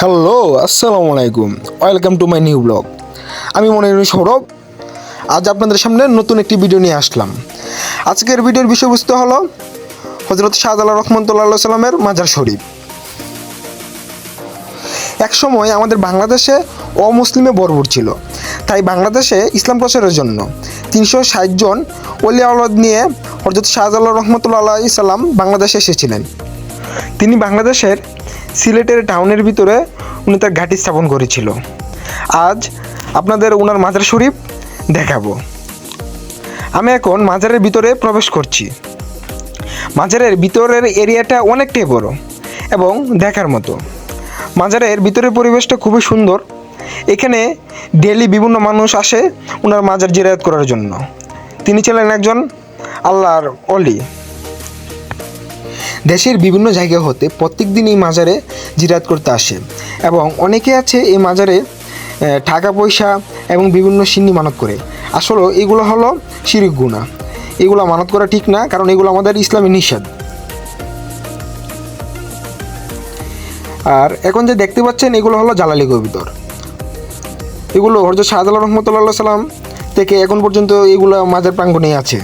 Hello, আসসালামু আলাইকুম। Welcome to my new blog. আমি মনে করি সৌরভ। আজ আপনাদের সামনে নতুন একটি ভিডিও নিয়ে আসলাম। আজকের ভিডিওর বিষয়বস্তু হলো হজরত শাহজালাল রহমতুল্লাহ সাল্লামের মাজার শরীফ। এক সময় আমাদের বাংলাদেশে অমুসলিমে বর্বর ছিল। তাই বাংলাদেশে ইসলাম প্রচারের জন্য তিনশো ষাট জন অলি আওলাদ নিয়ে হজরত শাহজালাল রহমতুল্লাহ সাল্লাম বাংলাদেশে এসেছিলেন। তিনি বাংলাদেশের সিলেটের টাউনের ভিতরে উনি তার ঘাঁটি স্থাপন করেছিল। আজ আপনাদের ওনার মাজার শরীফ দেখাবো। আমি এখন মাজারের ভিতরে প্রবেশ করছি। মাজারের ভিতরের এরিয়াটা অনেকটাই বড় এবং দেখার মতো। মাজারের ভিতরের পরিবেশটা খুবই সুন্দর। এখানে ডেলি বিভিন্ন মানুষ আসে ওনার মাজার জিরায়াত করার জন্য। তিনি ছিলেন একজন আল্লাহর অলি দেশের বিভিন্ন জায়গা হতে প্রত্যেক দিন এই মাজারে জিরাত করতে আসে। এবং অনেকে আছে এই মাজারে টাকা পয়সা এবং বিভিন্ন সিন্নি মানত করে। আসলে এগুলো হলো শিরিক গুণা এগুলো মানত করা ঠিক না, কারণ এগুলো আমাদের ইসলামী নিষেধ। আর এখন যে দেখতে পাচ্ছেন, এগুলো হলো জালালি কবিতর এগুলো হরজত শাহজালাল রহমতুল্লাহ সাল্লাম থেকে এখন পর্যন্ত এগুলো মাজার প্রাঙ্গণেই আছে।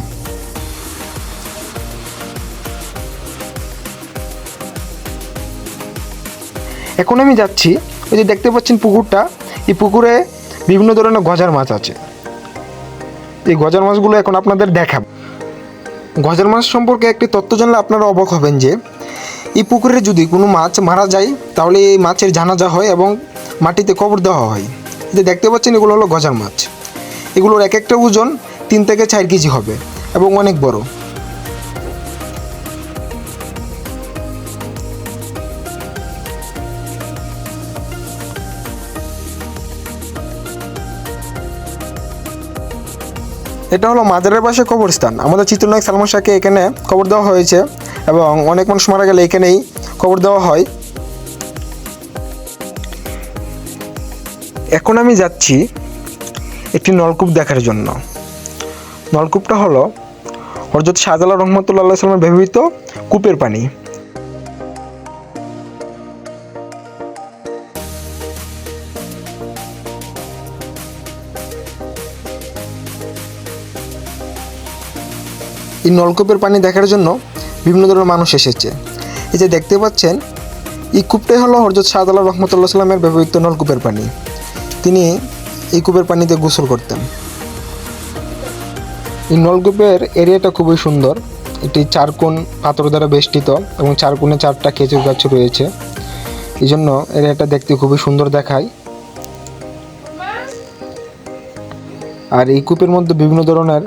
এখন আমি যাচ্ছি, ওই যে দেখতে পাচ্ছেন পুকুরটা, এই পুকুরে বিভিন্ন ধরনের গজার মাছ আছে। এই গজার মাছগুলো এখন আপনাদের দেখাব। গজার মাছ সম্পর্কে একটি তথ্য জানলে আপনারা অবাক হবেন যে, এই পুকুরে যদি কোনো মাছ মারা যায়, তাহলে এই মাছের জানাজা হয় এবং মাটিতে কবর দেওয়া হয়। যে দেখতে পাচ্ছেন, এগুলো হলো গজার মাছ। এগুলোর এক একটা ওজন তিন থেকে চার কেজি হবে এবং অনেক বড়। এটা হলো মাজারের পাশে কবরস্থান। আমাদের চিত্রনায়ক সালমান শাহকে এখানে কবর দেওয়া হয়েছে এবং অনেক মানুষ মারা গেলে এখানেই কবর দেওয়া হয়। এখন আমি যাচ্ছি একটি নলকূপ দেখার জন্য। নলকূপটা হলো হরজত শাহজালাল রহমতুল্লাহ সাল্লামের ব্যবহৃত কূপের পানি। এই নলকূপের পানি দেখার জন্য বিভিন্ন ধরনের মানুষ এসেছে। এই যে দেখতে পাচ্ছেন, এই কূপটাই হলো হরজত শাহজালাল রহমতুল্লাহ সাল্লামের ব্যবহৃত নলকূপের পানি। তিনি এই কূপের পানিতে গোসল করতেন। এই নলকূপের এরিয়াটা খুবই সুন্দর। এটি চার কোণ পাথর দ্বারা বেষ্টিত এবং চার কোণে চারটা খেজুর গাছ রয়েছে। এই জন্য এরিয়াটা দেখতে খুবই সুন্দর দেখায়। আর এই কূপের মধ্যে বিভিন্ন ধরনের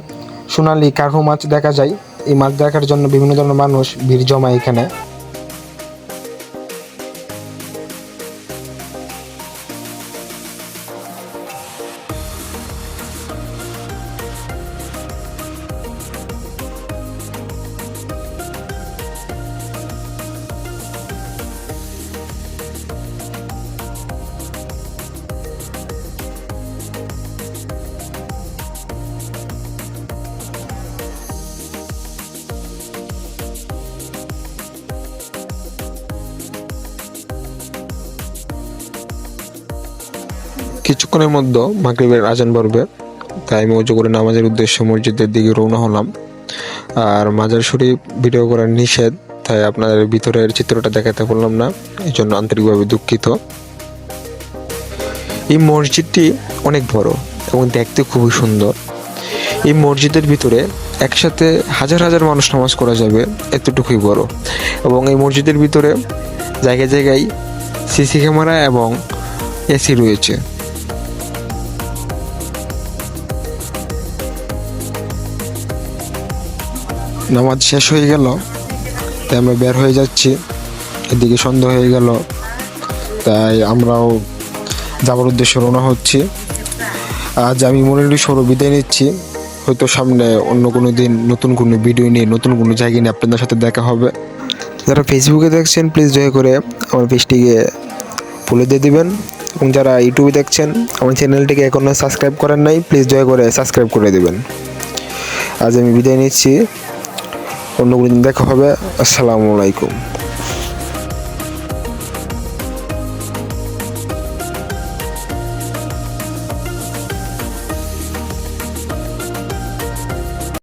সোনালি কার্হু মাছ দেখা যায়। এই মাছ দেখার জন্য বিভিন্ন ধরনের মানুষ ভিড় জমায় এখানে। কিছুক্ষণের মধ্যে মাগরিবের আজান পড়বে তাই আমি উজু করে নামাজের উদ্দেশ্যে মসজিদের দিকে রওনা হলাম। আর মাজার শরীফ ভিডিও করার নিষেধ, তাই আপনাদের ভিতরের চিত্রটা দেখাতে পারলাম না। এই জন্য আন্তরিকভাবে দুঃখিত। এই মসজিদটি অনেক বড় এবং দেখতে খুবই সুন্দর। এই মসজিদের ভিতরে একসাথে হাজার হাজার মানুষ নামাজ করা যাবে, এতটুকুই বড়। এবং এই মসজিদের ভিতরে জায়গায় জায়গায় সিসি ক্যামেরা এবং এসি রয়েছে। নামাজ শেষ হয়ে গেল, তাই আমরা বের হয়ে যাচ্ছি। এদিকে সন্ধ্যা হয়ে গেল, তাই আমরাও যাবার উদ্দেশ্যে রওনা হচ্ছি। আজ আমি মনে করি সৌর বিদায় নিচ্ছি। হয়তো সামনে অন্য কোনো দিন নতুন কোনো ভিডিও নিয়ে, নতুন কোনো জায়গায় নিয়ে আপনাদের সাথে দেখা হবে। যারা ফেসবুকে দেখছেন প্লিজ দয়া করে আমার পেজটিকে ফলো দিয়ে দেবেন। এবং যারা ইউটিউবে দেখছেন, আমার চ্যানেলটিকে এখনও সাবস্ক্রাইব করেন নাই প্লিজ দয়া করে সাবস্ক্রাইব করে দেবেন। আজ আমি বিদায় নিচ্ছি। অন্য কোনো দিন দেখা হবে। আসসালামু আলাইকুম।